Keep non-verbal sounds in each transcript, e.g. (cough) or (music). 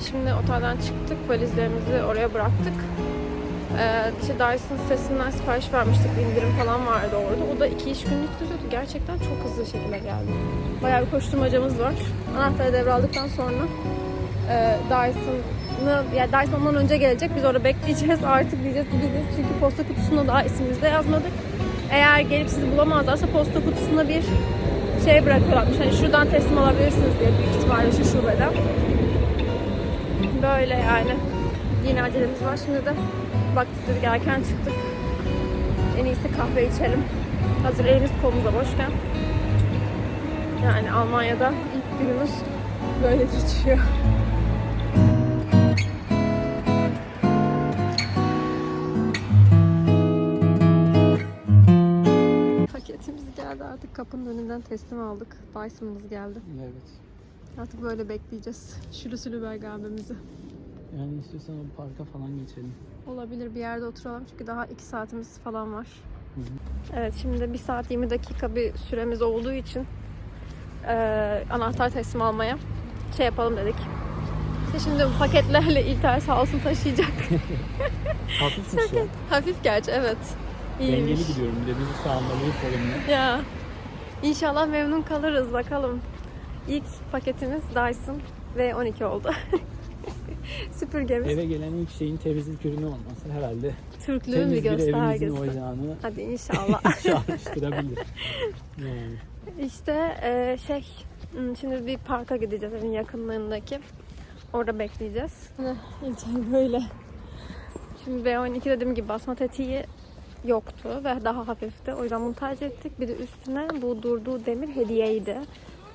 Şimdi otelden çıktık. Valizlerimizi oraya bıraktık. Ee, işte Dyson sitesinden sipariş vermiştik. indirim falan vardı orada. O da iki iş günlük sürüyordu. Gerçekten çok hızlı şekilde geldi. Bayağı bir koşturmacamız var. Anahtarı devraldıktan sonra e, Dyson'ı, yani Dyson'dan önce gelecek. Biz orada bekleyeceğiz. Artık diyeceğiz biziz. Çünkü posta kutusunda daha ismimizi de yazmadık. Eğer gelip sizi bulamazlarsa posta kutusuna bir şey bırakıyorlarmış. Hani şuradan teslim alabilirsiniz diye büyük ihtimalle şu şubeden. Böyle yani. Yine acelemiz var. Şimdi de dedik erken çıktık. En iyisi kahve içelim. Hazır elimiz kolumuz da boşken. Yani Almanya'da ilk günümüz böyle geçiyor. Paketimiz geldi artık kapının önünden teslim aldık. Dyson'ımız geldi. Evet. Artık böyle bekleyeceğiz. Şülüsülü bergabemizi. Yani istiyorsan o parka falan geçelim. Olabilir bir yerde oturalım çünkü daha 2 saatimiz falan var. Hı hı. Evet şimdi de 1 saat 20 dakika bir süremiz olduğu için eee, anahtar teslim almaya şey yapalım dedik. İşte şimdi bu paketlerle İlter sağ olsun taşıyacak. (laughs) Hafifmiş ya. Hafif gerçi evet. İyiymiş. Dengeli gidiyorum. Bir de bizi sağlamayı sorumlu. Ya inşallah memnun kalırız bakalım. İlk paketimiz Dyson V12 oldu. (laughs) Süpürgemiz. Eve gelen ilk şeyin temizlik ürünü olması herhalde Türklüğün bir göstergesi. ocağını (laughs) Hadi inşallah. (laughs) çağrıştırabilir. Yani. İşte eee, şey hmm, şimdi bir parka gideceğiz evin yakınlarındaki. Orada bekleyeceğiz. İlçe böyle. Şimdi B12 dediğim gibi basma tetiği yoktu ve daha hafifti. O yüzden bunu tercih ettik. Bir de üstüne bu durduğu demir hediyeydi.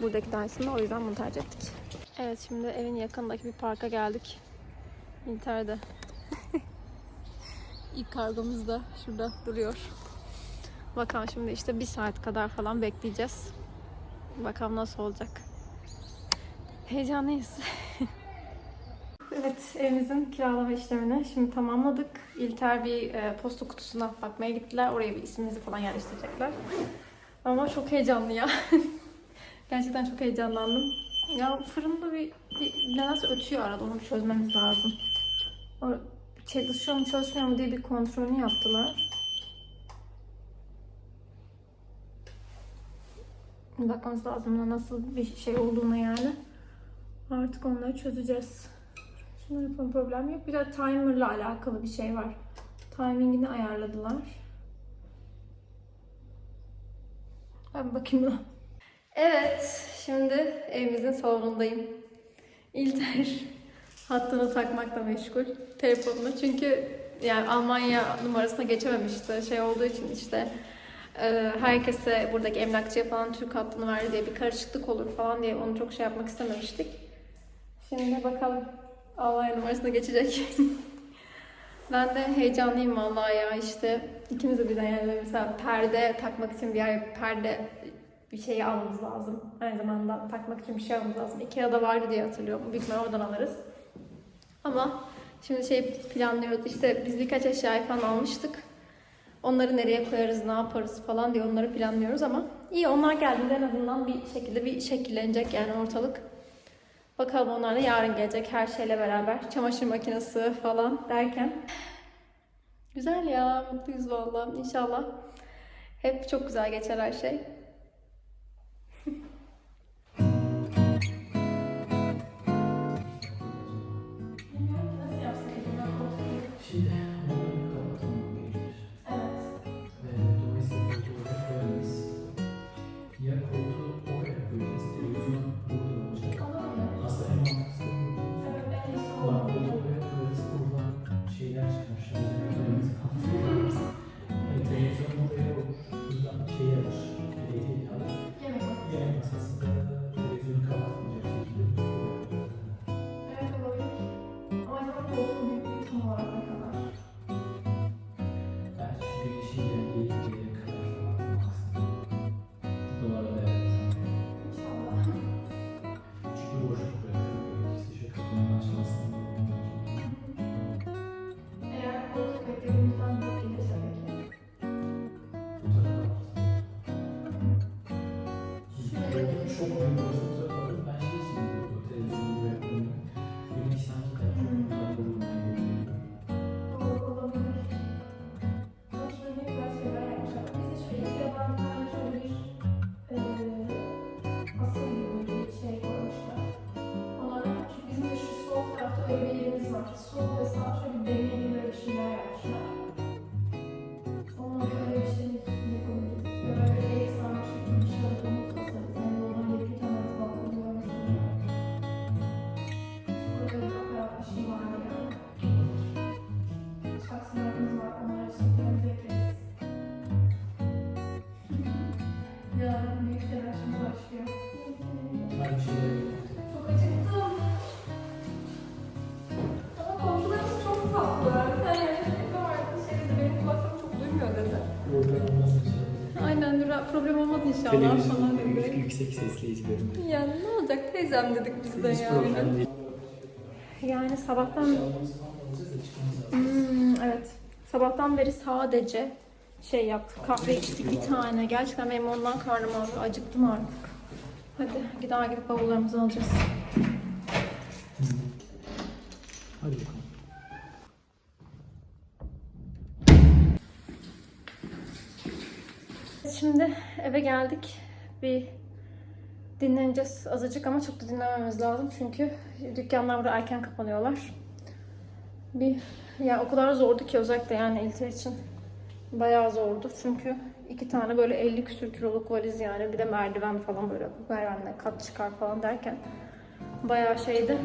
Buradaki Dyson'da o yüzden bunu tercih ettik. Evet şimdi evin yakındaki bir parka geldik. İnter'de. (laughs) İlk kargomuz da şurada duruyor. Bakalım şimdi işte bir saat kadar falan bekleyeceğiz. Bakalım nasıl olacak. Heyecanlıyız. (laughs) evet evimizin kiralama işlemini şimdi tamamladık. İlter bir e, posta kutusuna bakmaya gittiler. Oraya bir ismimizi falan yerleştirecekler. Ama çok heyecanlı ya. (laughs) Gerçekten çok heyecanlandım. Ya fırında bir, bir nedense ötüyor arada onu bir çözmemiz lazım. O çalışıyor mu çalışmıyor mu diye bir kontrolünü yaptılar. Bakmamız lazım nasıl bir şey olduğuna yani. Artık onları çözeceğiz. Şunu yapalım problem yok. Bir de timer'la alakalı bir şey var. Timingini ayarladılar. Ben bakayım buna. Evet, şimdi evimizin salonundayım. İlter hattını takmakla meşgul telefonuna. Çünkü yani Almanya numarasına geçememişti. Şey olduğu için işte e, herkese buradaki emlakçıya falan Türk hattını verdi diye bir karışıklık olur falan diye onu çok şey yapmak istememiştik. Şimdi bakalım Almanya numarasına geçecek. (laughs) ben de heyecanlıyım vallahi ya işte ikimiz de birden yani mesela perde takmak için bir yer perde bir şey almamız lazım. Aynı zamanda takmak için bir şey almamız lazım. Ikea'da vardı diye hatırlıyorum. Büyük ihtimalle oradan alırız. Ama şimdi şey planlıyoruz. İşte biz birkaç eşyayı falan almıştık. Onları nereye koyarız, ne yaparız falan diye onları planlıyoruz ama iyi onlar geldiğinde en azından bir şekilde bir şekillenecek yani ortalık. Bakalım onlar da yarın gelecek her şeyle beraber. Çamaşır makinesi falan derken. Güzel ya, mutluyuz vallahi. İnşallah hep çok güzel geçer her şey. çok büyük orası güzel kalıyor. Ben şey için televizyonu ve güneş sanki daha çok kaldırılmaya geliyor. Soğuk ve sağ şöyle bir deneyimler bir şeyler yapmışlar. Eşyalar falan dedi. yüksek sesle izliyorum. Yani ne olacak teyzem dedik biz de Hiç yani. değil. Yani sabahtan. Hmm, evet. Sabahtan beri sadece şey yaptık. Kahve içtik bir tane. Gerçekten benim ondan karnım ağrıyor. Acıktım artık. Hadi gider gidip bavullarımızı alacağız. Hadi bakalım. Şimdi eve geldik. Bir dinleneceğiz azıcık ama çok da dinlememiz lazım. Çünkü dükkanlar burada erken kapanıyorlar. Bir ya o kadar zordu ki özellikle yani İlter için bayağı zordu. Çünkü iki tane böyle 50 küsür kiloluk valiz yani bir de merdiven falan böyle merdivenle kat çıkar falan derken bayağı şeydi.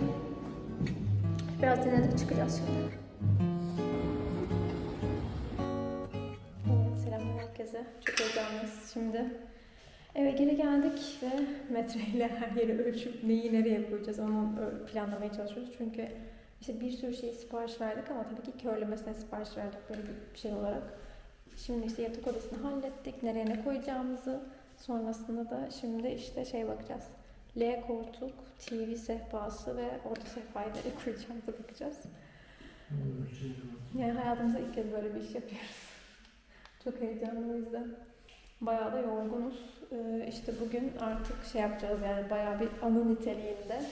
Biraz dinlenip çıkacağız şimdi. Herkese. Çok heyecanlıyız şimdi. Eve geri geldik ve metreyle (laughs) her yeri ölçüp neyi nereye koyacağız onu planlamaya çalışıyoruz. Çünkü işte bir sürü şey sipariş verdik ama tabii ki körlemesine sipariş verdik böyle bir şey olarak. Şimdi işte yatak odasını hallettik, nereye ne koyacağımızı. Sonrasında da şimdi işte şey bakacağız. L koltuk, TV sehpası ve orta sehpayı nereye koyacağımıza bakacağız. Yani hayatımızda ilk kez böyle bir iş yapıyoruz. Çok heyecanlı o yüzden. Bayağı da yorgunuz. Ee, işte bugün artık şey yapacağız yani bayağı bir anı niteliğinde.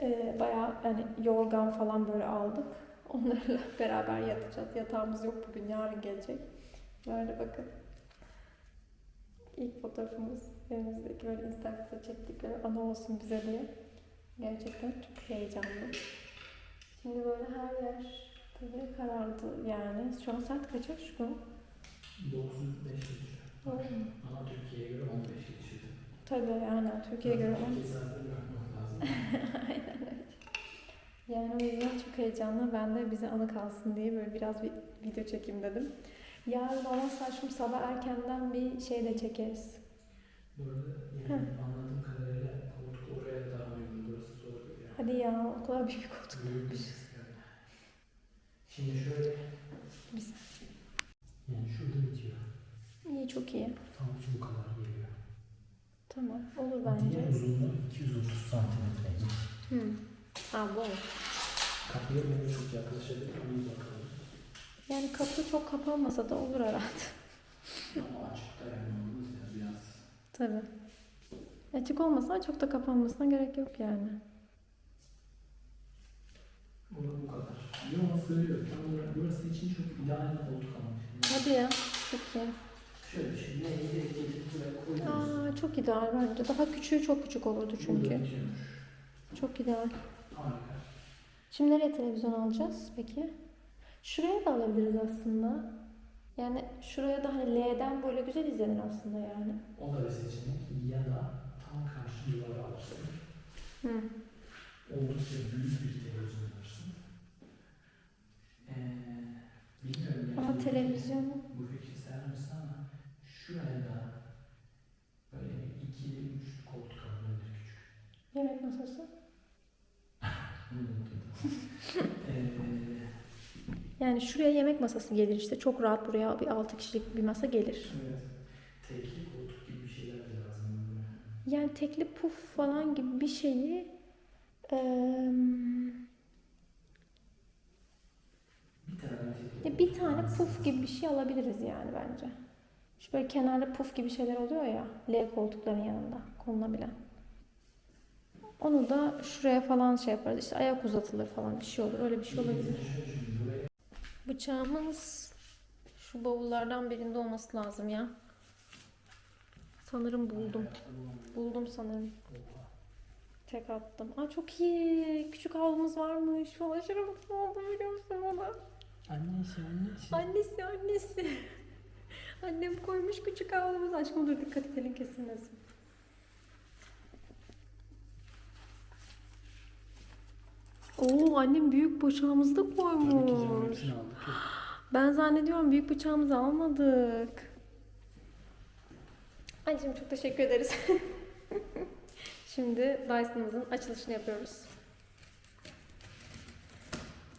Ee, bayağı yani yorgan falan böyle aldık. (laughs) Onlarla beraber yatacağız. Yatağımız yok bugün, yarın gelecek. Böyle bakın. İlk fotoğrafımız evimizdeki böyle Instagram'da çektik böyle anı olsun bize diye. Gerçekten çok heyecanlı. Şimdi böyle her yer tabii karardı yani. Şu an saat kaç aşkım? 905 geçiyor. Doğru mu? Ama Türkiye'ye göre 15 geçiyor. Tabii yani Türkiye'ye göre on- Türkiye saatleri bırakmak lazım. (laughs) Aynen öyle. Yani o yüzden çok heyecanlı. Ben de bize anı kalsın diye böyle biraz bir video çekeyim dedim. Yarın olan saçım sabah erkenden bir şey de çekeriz. Bu arada yani anladığım kadarıyla koltuk oraya daha uygun. Burası zor yer. Hadi ya o kadar büyük bir koltuk. Büyük. Şimdi şöyle Güzel. yani şurada bitiyor. İyi çok iyi. Tam bu kadar geliyor. Tamam olur Diğer bence. uzunluğu 230 santimetreymiş. Hı. Ha bu. Kapıya böyle çok yaklaşabilir ama bakalım. Yani kapı çok kapanmasa da olur herhalde. Ama açıkta yani olmaz ya biraz. Tabii. Açık olmasa çok da kapanmasına gerek yok yani. Bu da bu kadar. Yok sığıyor. Tam olarak burası için çok ideal bir koltuk almış. Hadi ya. Çok iyi. Şöyle düşün. Ne iyi getirip buraya koyuyoruz. Aa, çok ideal bence. Daha küçüğü çok küçük olurdu çünkü. Burada bitiyormuş. Çok ideal. Harika. Şimdi nereye televizyon alacağız peki? Şuraya da alabiliriz aslında. Yani şuraya da hani L'den böyle güzel izlenir aslında yani. O da bir seçenek. Ya da tam karşı duvara alırsın. Hı. Oldukça büyük bir televizyon alırsın. Ee, bilmiyorum. Ama yani televizyonu Bu fikri sever misin ama şuraya da böyle ikili üçlü koltuk alınabilir küçük. yemek masası. Bunu unuttum. ee, Yani şuraya yemek masası gelir işte. Çok rahat buraya bir 6 kişilik bir masa gelir. evet. Tekli koltuk gibi bir şeyler de lazım. Yani tekli puf falan gibi bir şeyi eee, Bir tane ya bir tane puf gibi bir şey alabiliriz yani bence. Şu böyle kenarda puf gibi şeyler oluyor ya L koltukların yanında konulabilen. Onu da şuraya falan şey yaparız. İşte ayak uzatılır falan bir şey olur. Öyle bir şey olabilir. Bıçağımız şu bavullardan birinde olması lazım ya. Sanırım buldum. Buldum sanırım. Tek attım. Aa çok iyi. Küçük havlumuz varmış. Şu aşırı mutlu oldum biliyor musun ona? Annesi annesi. Annesi annesi. (laughs) Annem koymuş küçük havlumuz. Aşkım dur dikkat edelim kesilmesin. Oo annem büyük bıçağımızı da koymuş. Ben zannediyorum büyük bıçağımızı almadık. Anneciğim çok teşekkür ederiz. (laughs) Şimdi Dyson'ımızın açılışını yapıyoruz.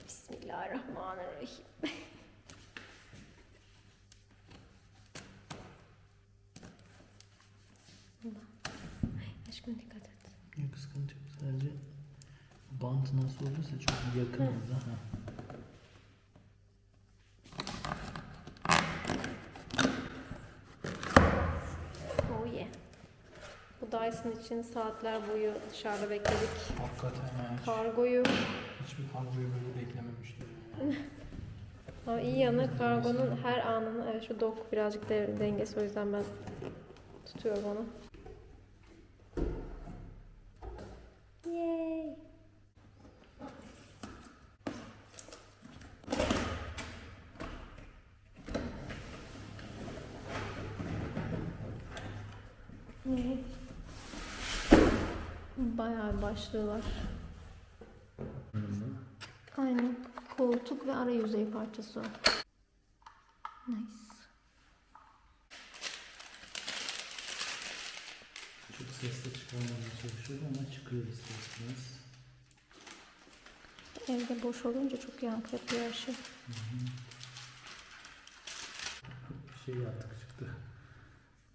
Bismillahirrahmanirrahim. (laughs) Aşkına dikkat et. Yok sıkıntı yok. Sadece bant nasıl olursa çok yakın orada. Ha. Oh yeah. Bu Dyson için saatler boyu dışarıda bekledik. Hakikaten hiç, Kargoyu hiçbir kargoyu böyle beklememiştim. (laughs) Ama iyi yanı kargonun her anını, evet şu dok birazcık de, dengesi o yüzden ben tutuyorum onu. Başlığı var. Aynen. Koltuk ve ara yüzey parçası o. Nice. Çok sesle çıkarmaya çalışıyorum ama çıkıyor isterseniz. Evde boş olunca çok yankı yapıyor her şey. Bir şey artık çıktı.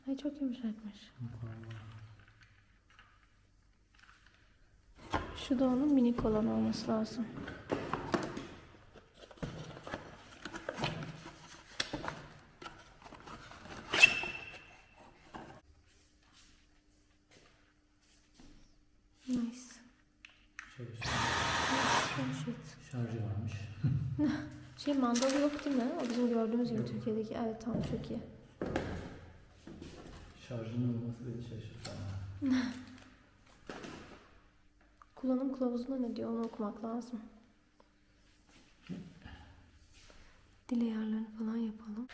Ay çok yumuşakmış. Parmağı. Şu da onun minik olan olması lazım. Nice. Şarjı varmış. (laughs) Şey mandalı yok değil mi? O bizim gördüğümüz gibi Türkiye'deki. Evet tamam çok iyi. Şarjının olması şaşırttı ama. (laughs) Kılavuzunda ne diyor onu okumak lazım. Dil ayarlarını falan yapalım.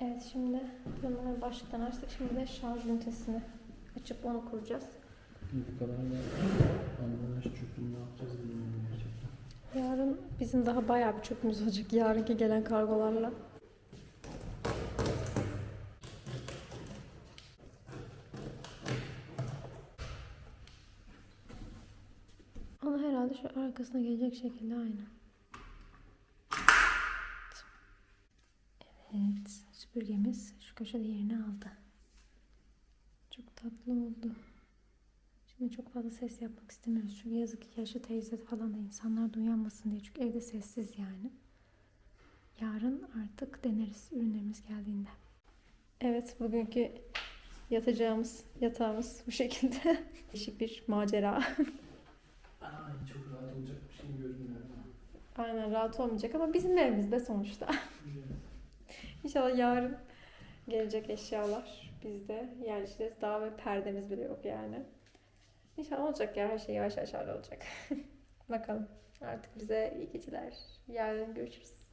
Evet şimdi bunları başlıktan açtık. Şimdi de şarj ünitesini açıp onu kuracağız. Bu kadar da ambulans çöpünü ne yapacağız bilmiyorum gerçekten. Yarın bizim daha bayağı bir çöpümüz olacak. Yarınki gelen kargolarla. Herhalde şu arkasına gelecek şekilde aynı. Evet, süpürgemiz şu köşede yerini aldı. Çok tatlı oldu. Şimdi çok fazla ses yapmak istemiyoruz. Çünkü yazık ki yaşlı teyze falan da insanlar da uyanmasın diye. Çünkü evde sessiz yani. Yarın artık deneriz ürünlerimiz geldiğinde. Evet bugünkü yatacağımız yatağımız bu şekilde. (laughs) Değişik bir macera. (laughs) Ay çok rahat olacak bir şey görünmüyor. Aynen rahat olmayacak ama bizim evimizde sonuçta. İnşallah yarın gelecek eşyalar bizde yerleşeceğiz. Daha ve perdemiz bile yok yani. İnşallah olacak ya her şey yavaş yavaş hallolacak. (laughs) Bakalım. Artık bize iyi geceler. Yarın görüşürüz.